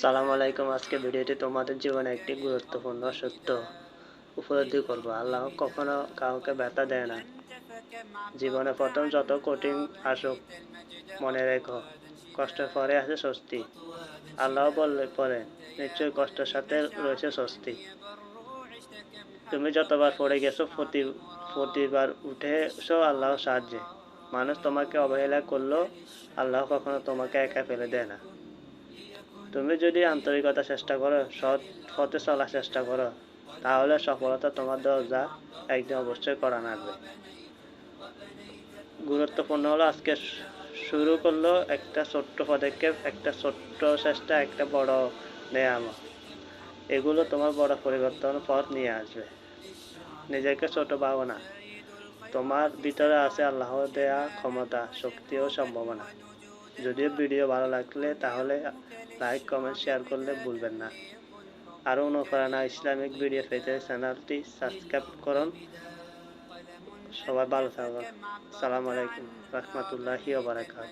সালাম আলাইকুম, আজকে ভিডিওটি তোমাদের জীবনে একটি গুরুত্বপূর্ণ সত্য উপলব্ধি করব। আল্লাহ কখনো কাউকে ব্যথা দেয় না। জীবনে প্রথম যত কঠিন আসুক, মনে রেখো কষ্টের পরে আছে স্বস্তি। আল্লাহ বললে পরে, নিশ্চয়ই কষ্টের সাথে রয়েছে স্বস্তি। তুমি যতবার পড়ে গেছো, প্রতি, প্রতিবার উঠে এসো আল্লাহর সাহায্যে। মানুষ তোমাকে অবহেলা করলেও আল্লাহ কখনো তোমাকে একা ফেলে দেয় না। তুমি যদি আন্তরিকতা চেষ্টা করো, সৎ পথে চলার চেষ্টা করো, তাহলে সফলতা তোমার দরজা একদিন অবশ্যই করা নাড়বে গুরুত্বপূর্ণ হলো, আজকে শুরু করল একটা ছোট্ট পদক্ষেপ, একটা ছোট্ট চেষ্টা, একটা বড় নেয়ামত এগুলো তোমার বড় পরিবর্তন পথ নিয়ে আসবে। নিজেকে ছোট ভাবো না তোমার ভিতরে আছে আল্লাহ দেয়া ক্ষমতা, শক্তি ও সম্ভাবনা। যদিও ভিডিও ভালো লাগলে তাহলে লাইক কমেন্ট শেয়ার করলে ভুলবেন না। আর অনুপ্রেরণা ইসলামিক ভিডিও পেতে চ্যানেলটি সাবস্ক্রাইব করুন। সবাই ভালো থাকবেন। সালাম আলাইকুম, রহমতুল্লাহি বারাকাত